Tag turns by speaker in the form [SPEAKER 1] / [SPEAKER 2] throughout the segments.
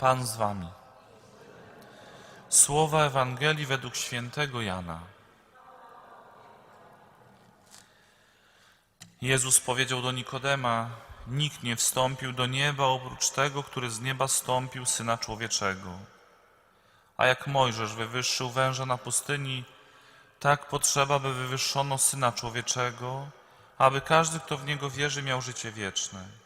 [SPEAKER 1] Pan z wami. Słowa Ewangelii według świętego Jana. Jezus powiedział do Nikodema: Nikt nie wstąpił do nieba oprócz tego, który z nieba stąpił, syna człowieczego. A jak Mojżesz wywyższył węża na pustyni, tak potrzeba, by wywyższono syna człowieczego, aby każdy, kto w niego wierzy, miał życie wieczne.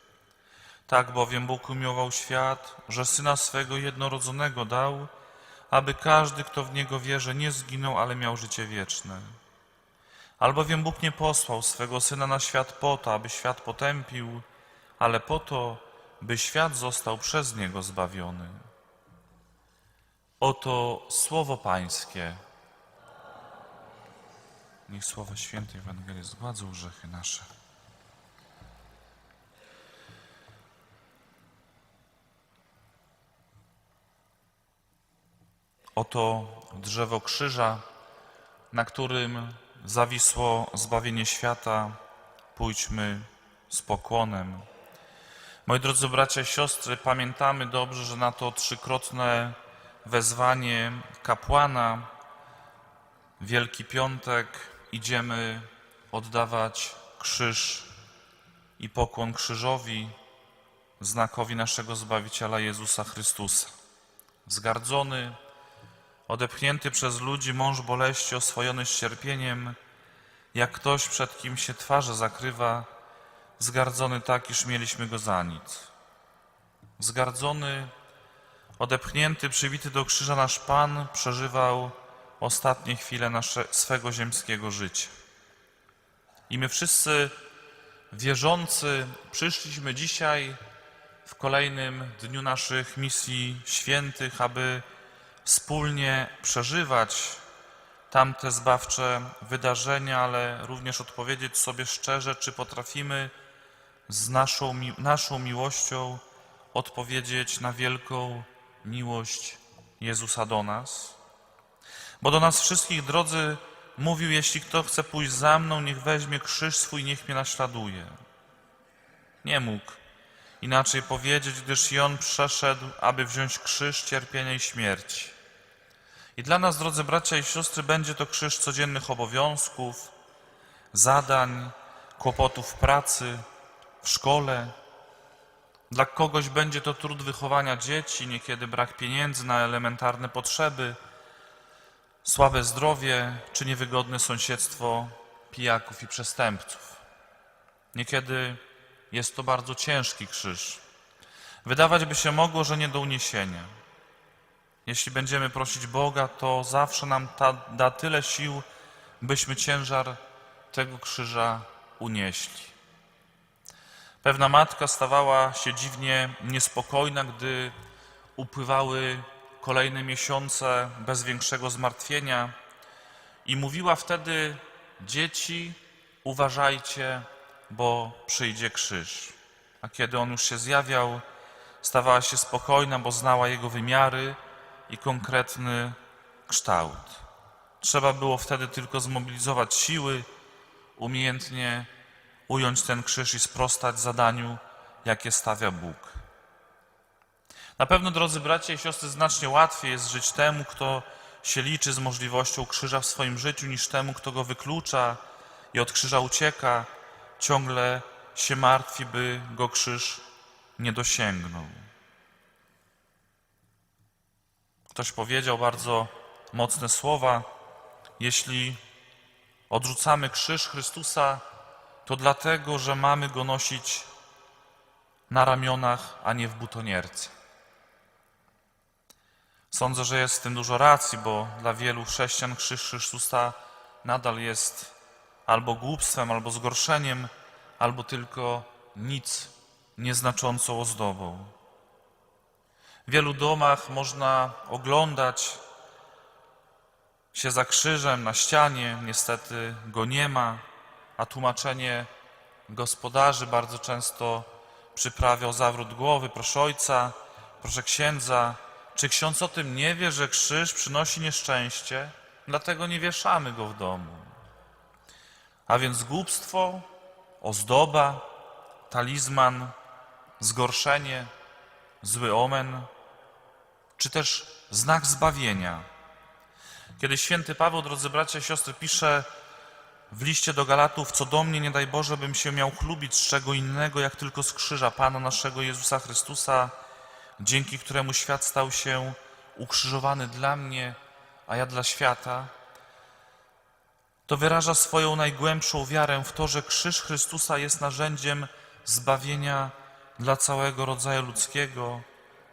[SPEAKER 1] Tak bowiem Bóg umiłował świat, że syna swego jednorodzonego dał, aby każdy, kto w niego wierzy, nie zginął, ale miał życie wieczne. Albowiem Bóg nie posłał swego syna na świat po to, aby świat potępił, ale po to, by świat został przez niego zbawiony. Oto słowo Pańskie. Niech słowa świętej Ewangelii zgładzą grzechy nasze. Oto drzewo krzyża, na którym zawisło zbawienie świata. Pójdźmy z pokłonem. Moi drodzy bracia i siostry, pamiętamy dobrze, że na to trzykrotne wezwanie kapłana Wielki Piątek idziemy oddawać krzyż i pokłon krzyżowi, znakowi naszego Zbawiciela Jezusa Chrystusa. Zgardzony, odepchnięty przez ludzi mąż boleści, oswojony z cierpieniem, jak ktoś, przed kim się twarze zakrywa, zgardzony tak, iż mieliśmy go za nic. Zgardzony, odepchnięty, przybity do krzyża nasz Pan przeżywał ostatnie chwile nasze, swego ziemskiego życia. I my wszyscy wierzący przyszliśmy dzisiaj w kolejnym dniu naszych misji świętych, aby wspólnie przeżywać tamte zbawcze wydarzenia, ale również odpowiedzieć sobie szczerze, czy potrafimy z naszą, naszą miłością odpowiedzieć na wielką miłość Jezusa do nas. Bo do nas wszystkich, drodzy, mówił, jeśli kto chce pójść za mną, niech weźmie krzyż swój, niech mnie naśladuje. Nie mógł inaczej powiedzieć, gdyż i on przeszedł, aby wziąć krzyż cierpienia i śmierci. I dla nas, drodzy bracia i siostry, będzie to krzyż codziennych obowiązków, zadań, kłopotów pracy, w szkole. Dla kogoś będzie to trud wychowania dzieci, niekiedy brak pieniędzy na elementarne potrzeby, słabe zdrowie czy niewygodne sąsiedztwo pijaków i przestępców. Niekiedy jest to bardzo ciężki krzyż. Wydawać by się mogło, że nie do uniesienia. Jeśli będziemy prosić Boga, to zawsze nam ta, da tyle sił, byśmy ciężar tego krzyża unieśli. Pewna matka stawała się dziwnie niespokojna, gdy upływały kolejne miesiące bez większego zmartwienia i mówiła wtedy: Dzieci, uważajcie, bo przyjdzie krzyż. A kiedy on już się zjawiał, stawała się spokojna, bo znała jego wymiary i konkretny kształt. Trzeba było wtedy tylko zmobilizować siły, umiejętnie ująć ten krzyż i sprostać zadaniu, jakie stawia Bóg. Na pewno, drodzy bracia i siostry, znacznie łatwiej jest żyć temu, kto się liczy z możliwością krzyża w swoim życiu, niż temu, kto go wyklucza i od krzyża ucieka, ciągle się martwi, by go krzyż nie dosięgnął. Ktoś powiedział bardzo mocne słowa: Jeśli odrzucamy krzyż Chrystusa, to dlatego, że mamy go nosić na ramionach, a nie w butonierce. Sądzę, że jest w tym dużo racji, bo dla wielu chrześcijan krzyż Chrystusa nadal jest albo głupstwem, albo zgorszeniem, albo tylko nic nieznaczącą ozdobą. W wielu domach można oglądać się za krzyżem na ścianie, niestety go nie ma, a tłumaczenie gospodarzy bardzo często przyprawia o zawrót głowy. Proszę ojca, proszę księdza, czy ksiądz o tym nie wie, że krzyż przynosi nieszczęście? Dlatego nie wieszamy go w domu. A więc głupstwo, ozdoba, talizman, zgorszenie, zły omen czy też znak zbawienia. Kiedy święty Paweł, drodzy bracia i siostry, pisze w liście do Galatów, co do mnie, nie daj Boże, bym się miał chlubić z czego innego, jak tylko z krzyża Pana naszego Jezusa Chrystusa, dzięki któremu świat stał się ukrzyżowany dla mnie, a ja dla świata, to wyraża swoją najgłębszą wiarę w to, że krzyż Chrystusa jest narzędziem zbawienia dla całego rodzaju ludzkiego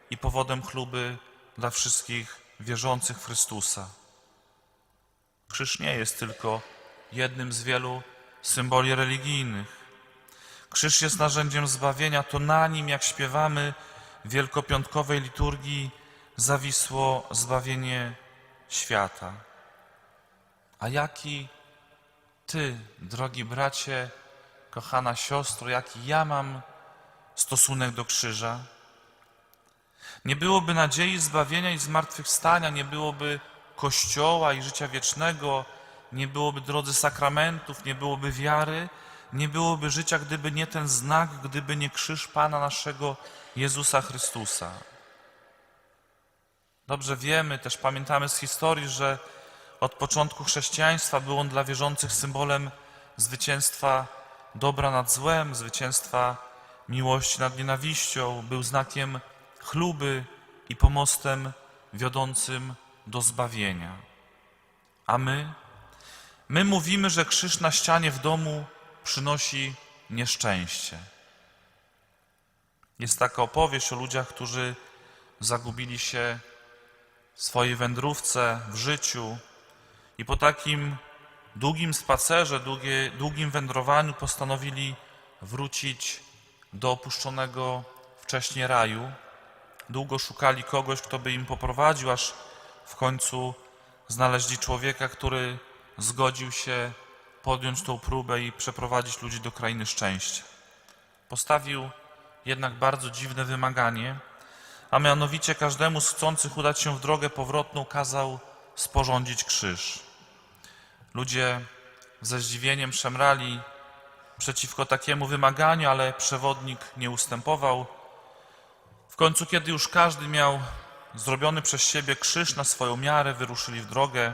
[SPEAKER 1] i powodem chluby dla wszystkich wierzących w Chrystusa. Krzyż nie jest tylko jednym z wielu symboli religijnych. Krzyż jest narzędziem zbawienia, to na nim, jak śpiewamy w wielkopiątkowej liturgii, zawisło zbawienie świata. A jaki Ty, drogi bracie, kochana siostro, jaki ja mam stosunek do krzyża? Nie byłoby nadziei zbawienia i zmartwychwstania, nie byłoby Kościoła i życia wiecznego, nie byłoby drodzy sakramentów, nie byłoby wiary, nie byłoby życia, gdyby nie ten znak, gdyby nie krzyż Pana naszego Jezusa Chrystusa. Dobrze wiemy, też pamiętamy z historii, że od początku chrześcijaństwa był on dla wierzących symbolem zwycięstwa dobra nad złem, zwycięstwa miłości nad nienawiścią, był znakiem chluby i pomostem wiodącym do zbawienia. A my? My mówimy, że krzyż na ścianie w domu przynosi nieszczęście. Jest taka opowieść o ludziach, którzy zagubili się w swojej wędrówce, w życiu i po takim długim spacerze, długie, długim wędrowaniu postanowili wrócić do opuszczonego wcześniej raju. Długo szukali kogoś, kto by im poprowadził, aż w końcu znaleźli człowieka, który zgodził się podjąć tą próbę i przeprowadzić ludzi do krainy szczęścia. Postawił jednak bardzo dziwne wymaganie, a mianowicie każdemu z chcących udać się w drogę powrotną kazał sporządzić krzyż. Ludzie ze zdziwieniem szemrali przeciwko takiemu wymaganiu, ale przewodnik nie ustępował. W końcu, kiedy już każdy miał zrobiony przez siebie krzyż na swoją miarę, wyruszyli w drogę.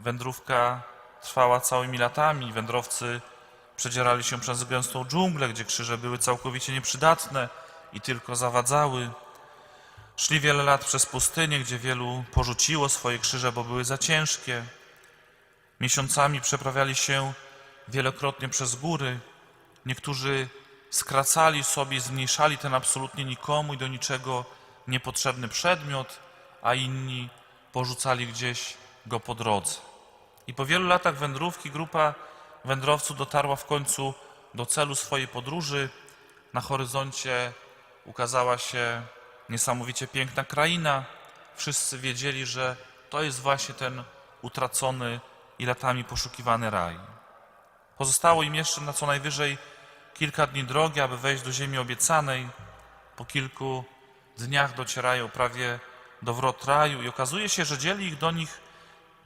[SPEAKER 1] Wędrówka trwała całymi latami. Wędrowcy przedzierali się przez gęstą dżunglę, gdzie krzyże były całkowicie nieprzydatne i tylko zawadzały. Szli wiele lat przez pustynię, gdzie wielu porzuciło swoje krzyże, bo były za ciężkie. Miesiącami przeprawiali się wielokrotnie przez góry. Niektórzy skracali sobie, zmniejszali ten absolutnie nikomu i do niczego niepotrzebny przedmiot, a inni porzucali gdzieś go po drodze. I po wielu latach wędrówki grupa wędrowców dotarła w końcu do celu swojej podróży. Na horyzoncie ukazała się niesamowicie piękna kraina. Wszyscy wiedzieli, że to jest właśnie ten utracony i latami poszukiwany raj. Pozostało im jeszcze na co najwyżej kilka dni drogi, aby wejść do ziemi obiecanej. Po kilku dniach docierają prawie do wrot raju i okazuje się, że dzieli ich do nich,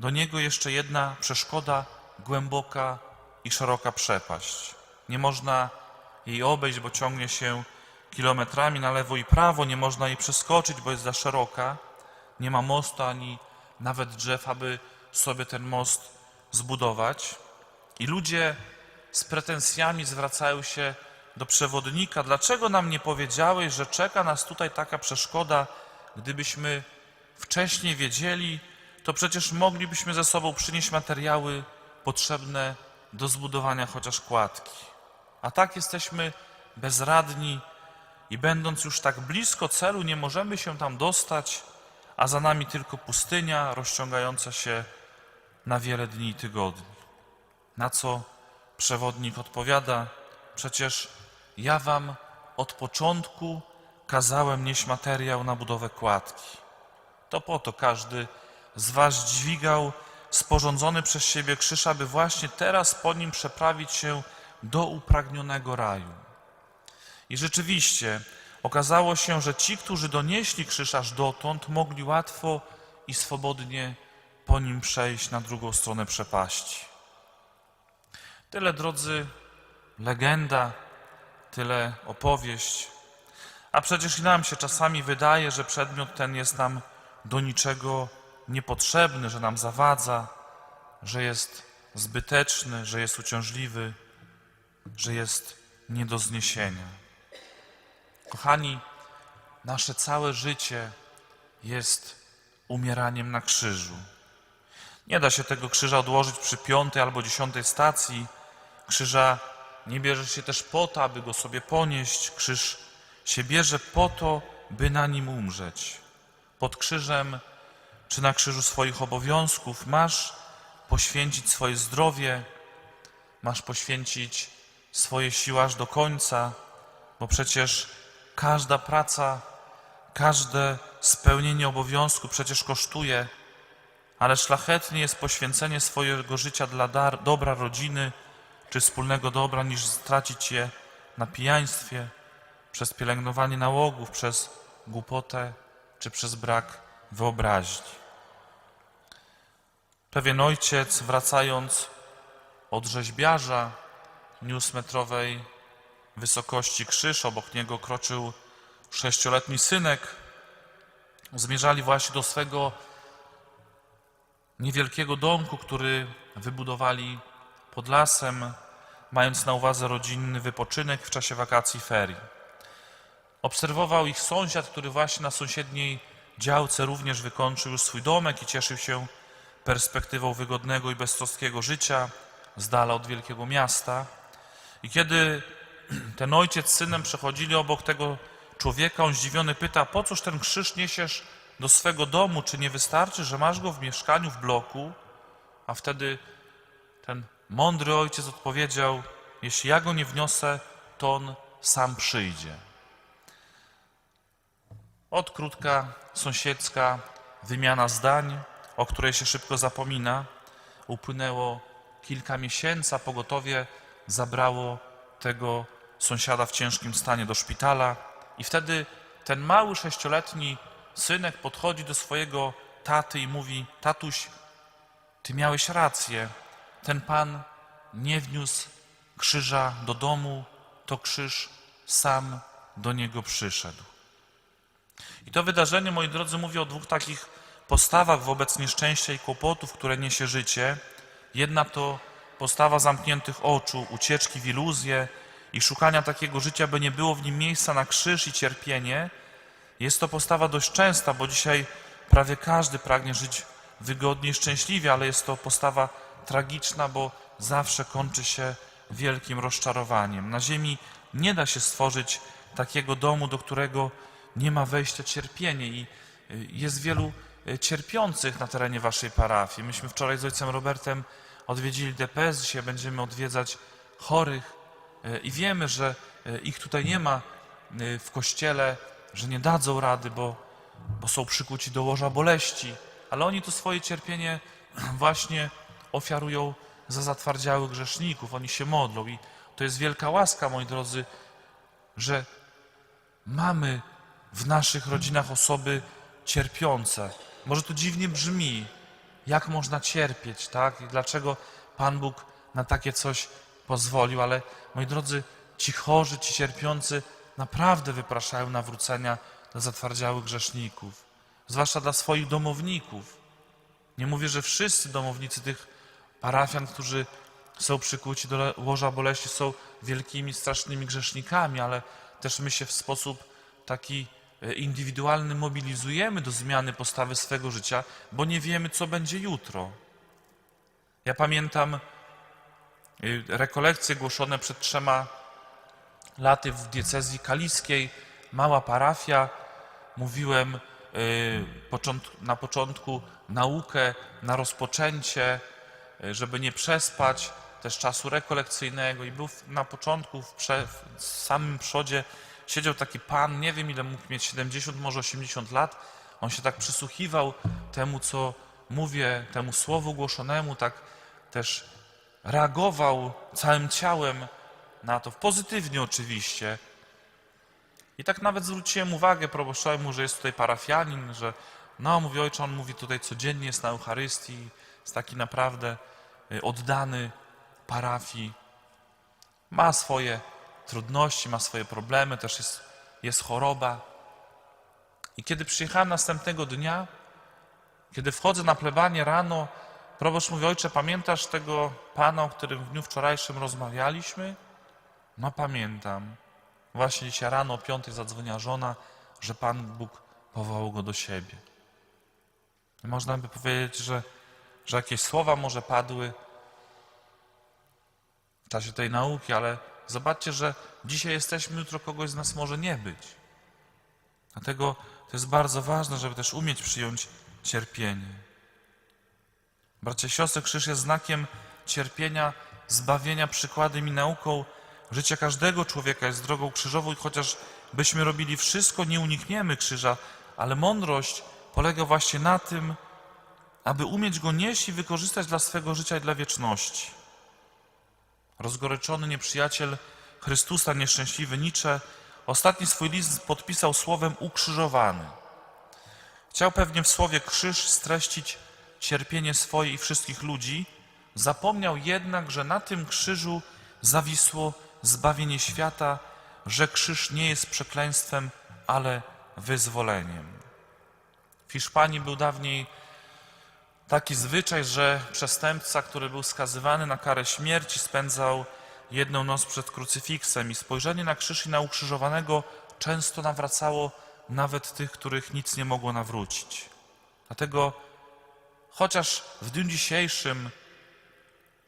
[SPEAKER 1] do niego jeszcze jedna przeszkoda, głęboka i szeroka przepaść. Nie można jej obejść, bo ciągnie się kilometrami na lewo i prawo, nie można jej przeskoczyć, bo jest za szeroka. Nie ma mostu ani nawet drzew, aby sobie ten most zbudować. I ludzie z pretensjami zwracają się do przewodnika: Dlaczego nam nie powiedziałeś, że czeka nas tutaj taka przeszkoda? Gdybyśmy wcześniej wiedzieli, to przecież moglibyśmy ze sobą przynieść materiały potrzebne do zbudowania chociaż kładki. A tak jesteśmy bezradni i będąc już tak blisko celu, nie możemy się tam dostać, a za nami tylko pustynia rozciągająca się na wiele dni i tygodni. Na co przewodnik odpowiada: Przecież ja wam od początku kazałem nieść materiał na budowę kładki. To po to każdy z was dźwigał sporządzony przez siebie krzyż, aby właśnie teraz po nim przeprawić się do upragnionego raju. I rzeczywiście okazało się, że ci, którzy donieśli krzyż aż dotąd, mogli łatwo i swobodnie po nim przejść na drugą stronę przepaści. Tyle, drodzy, legenda, tyle opowieść. A przecież i nam się czasami wydaje, że przedmiot ten jest nam do niczego niepotrzebny, że nam zawadza, że jest zbyteczny, że jest uciążliwy, że jest nie do zniesienia. Kochani, nasze całe życie jest umieraniem na krzyżu. Nie da się tego krzyża odłożyć przy piątej albo dziesiątej stacji. Krzyża nie bierze się też po to, aby go sobie ponieść. Krzyż się bierze po to, by na nim umrzeć. Pod krzyżem czy na krzyżu swoich obowiązków masz poświęcić swoje zdrowie, masz poświęcić swoje siły aż do końca, bo przecież każda praca, każde spełnienie obowiązku przecież kosztuje, ale szlachetnie jest poświęcenie swojego życia dla dobra rodziny czy wspólnego dobra, niż stracić je na pijaństwie, przez pielęgnowanie nałogów, przez głupotę czy przez brak wyobraźni. Pewien ojciec, wracając od rzeźbiarza, niósł metrowej wysokości krzyż, obok niego kroczył sześcioletni synek. Zmierzali właśnie do swego niewielkiego domku, który wybudowali pod lasem, mając na uwadze rodzinny wypoczynek w czasie wakacji ferii. Obserwował ich sąsiad, który właśnie na sąsiedniej działce również wykończył już swój domek i cieszył się perspektywą wygodnego i beztroskiego życia z dala od wielkiego miasta. I kiedy ten ojciec z synem przechodzili obok tego człowieka, on zdziwiony pyta, po cóż ten krzyż niesiesz do swego domu, czy nie wystarczy, że masz go w mieszkaniu, w bloku? A wtedy ten mądry ojciec odpowiedział, jeśli ja go nie wniosę, to on sam przyjdzie. Od krótka sąsiedzka wymiana zdań, o której się szybko zapomina. Upłynęło kilka miesięcy, a pogotowie zabrało tego sąsiada w ciężkim stanie do szpitala. I wtedy ten mały sześcioletni synek podchodzi do swojego taty i mówi: Tatuś, ty miałeś rację. Ten pan nie wniósł krzyża do domu, to krzyż sam do niego przyszedł. I to wydarzenie, moi drodzy, mówi o dwóch takich postawach wobec nieszczęścia i kłopotów, które niesie życie. Jedna to postawa zamkniętych oczu, ucieczki w iluzję i szukania takiego życia, by nie było w nim miejsca na krzyż i cierpienie. Jest to postawa dość częsta, bo dzisiaj prawie każdy pragnie żyć wygodnie i szczęśliwie, ale jest to postawa tragiczna, bo zawsze kończy się wielkim rozczarowaniem. Na ziemi nie da się stworzyć takiego domu, do którego nie ma wejścia cierpienie i y, jest wielu y, cierpiących na terenie waszej parafii. Myśmy wczoraj z ojcem Robertem odwiedzili DPS, dzisiaj będziemy odwiedzać chorych y, i wiemy, że ich tutaj nie ma w kościele, że nie dadzą rady, bo, bo są przykuci do łoża boleści, ale oni to swoje cierpienie właśnie ofiarują za zatwardziałych grzeszników, oni się modlą i to jest wielka łaska, moi drodzy, że mamy w naszych rodzinach osoby cierpiące. Może to dziwnie brzmi, jak można cierpieć, tak? I dlaczego Pan Bóg na takie coś pozwolił, ale moi drodzy, ci chorzy, ci cierpiący naprawdę wypraszają nawrócenia dla zatwardziałych grzeszników, zwłaszcza dla swoich domowników. Nie mówię, że wszyscy domownicy tych parafian, którzy są przykuci do łoża boleści, są wielkimi, strasznymi grzesznikami, ale też my się w sposób taki e, indywidualny mobilizujemy do zmiany postawy swego życia, bo nie wiemy, co będzie jutro. Ja pamiętam e, rekolekcje głoszone przed trzema laty w diecezji kaliskiej, mała parafia. Mówiłem e, na początku naukę na rozpoczęcie, żeby nie przespać też czasu rekolekcyjnego i był na początku w, prze, w samym przodzie siedział taki pan, nie wiem ile mógł mieć, 70, może 80 lat. On się tak przysłuchiwał temu, co mówię, temu słowu głoszonemu, tak też reagował całym ciałem na to, pozytywnie oczywiście. I tak nawet zwróciłem uwagę proboszczemu, że jest tutaj parafianin, że no, mówi ojcze, on mówi tutaj codziennie, jest na Eucharystii, jest taki naprawdę y, oddany parafii. Ma swoje trudności, ma swoje problemy, też jest, jest choroba. I kiedy przyjechałem następnego dnia, Kiedy wchodzę na plebanie rano, proboszcz mówi, ojcze, pamiętasz tego pana, o którym w dniu wczorajszym rozmawialiśmy? No pamiętam. Właśnie dzisiaj rano o piątej zadzwoniła żona, że Pan Bóg powołał go do siebie. I można by powiedzieć, że, że jakieś słowa może padły w czasie tej nauki, ale zobaczcie, że dzisiaj jesteśmy, jutro kogoś z nas może nie być. Dlatego to jest bardzo ważne, żeby też umieć przyjąć cierpienie. Bracia i siostry, krzyż jest znakiem cierpienia, zbawienia, przykładem i nauką życia każdego człowieka jest drogą krzyżową i chociaż byśmy robili wszystko, nie unikniemy krzyża, ale mądrość polega właśnie na tym, aby umieć go nieść i wykorzystać dla swego życia i dla wieczności. Rozgoryczony nieprzyjaciel Chrystusa, nieszczęśliwy Nietzsche, ostatni swój list podpisał słowem ukrzyżowany. Chciał pewnie w słowie krzyż streścić cierpienie swoje i wszystkich ludzi, zapomniał jednak, że na tym krzyżu zawisło zbawienie świata, że krzyż nie jest przekleństwem, ale wyzwoleniem. W Hiszpanii był dawniej taki zwyczaj, że przestępca, który był skazywany na karę śmierci, spędzał jedną noc przed krucyfiksem i spojrzenie na krzyż i na ukrzyżowanego często nawracało nawet tych, których nic nie mogło nawrócić. Dlatego, chociaż w dniu dzisiejszym,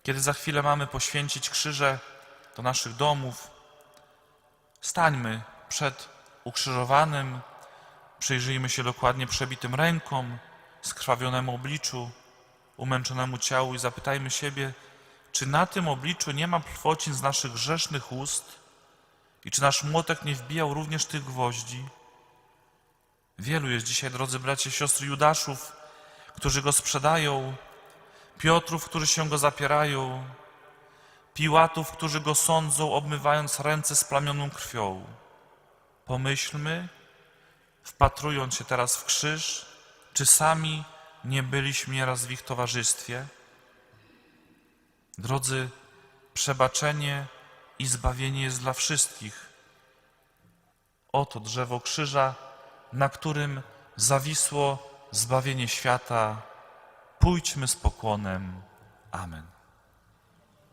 [SPEAKER 1] kiedy za chwilę mamy poświęcić krzyże do naszych domów, stańmy przed ukrzyżowanym, przyjrzyjmy się dokładnie przebitym rękom, skrwawionemu obliczu, umęczonemu ciału i zapytajmy siebie, czy na tym obliczu nie ma plwocin z naszych grzesznych ust i czy nasz młotek nie wbijał również tych gwoździ? Wielu jest dzisiaj, drodzy bracia siostry, Judaszów, którzy go sprzedają, Piotrów, którzy się go zapierają, Piłatów, którzy go sądzą, obmywając ręce splamioną krwią. Pomyślmy, wpatrując się teraz w krzyż, czy sami nie byliśmy nieraz w ich towarzystwie? Drodzy, przebaczenie i zbawienie jest dla wszystkich. Oto drzewo krzyża, na którym zawisło zbawienie świata. Pójdźmy z pokłonem. Amen.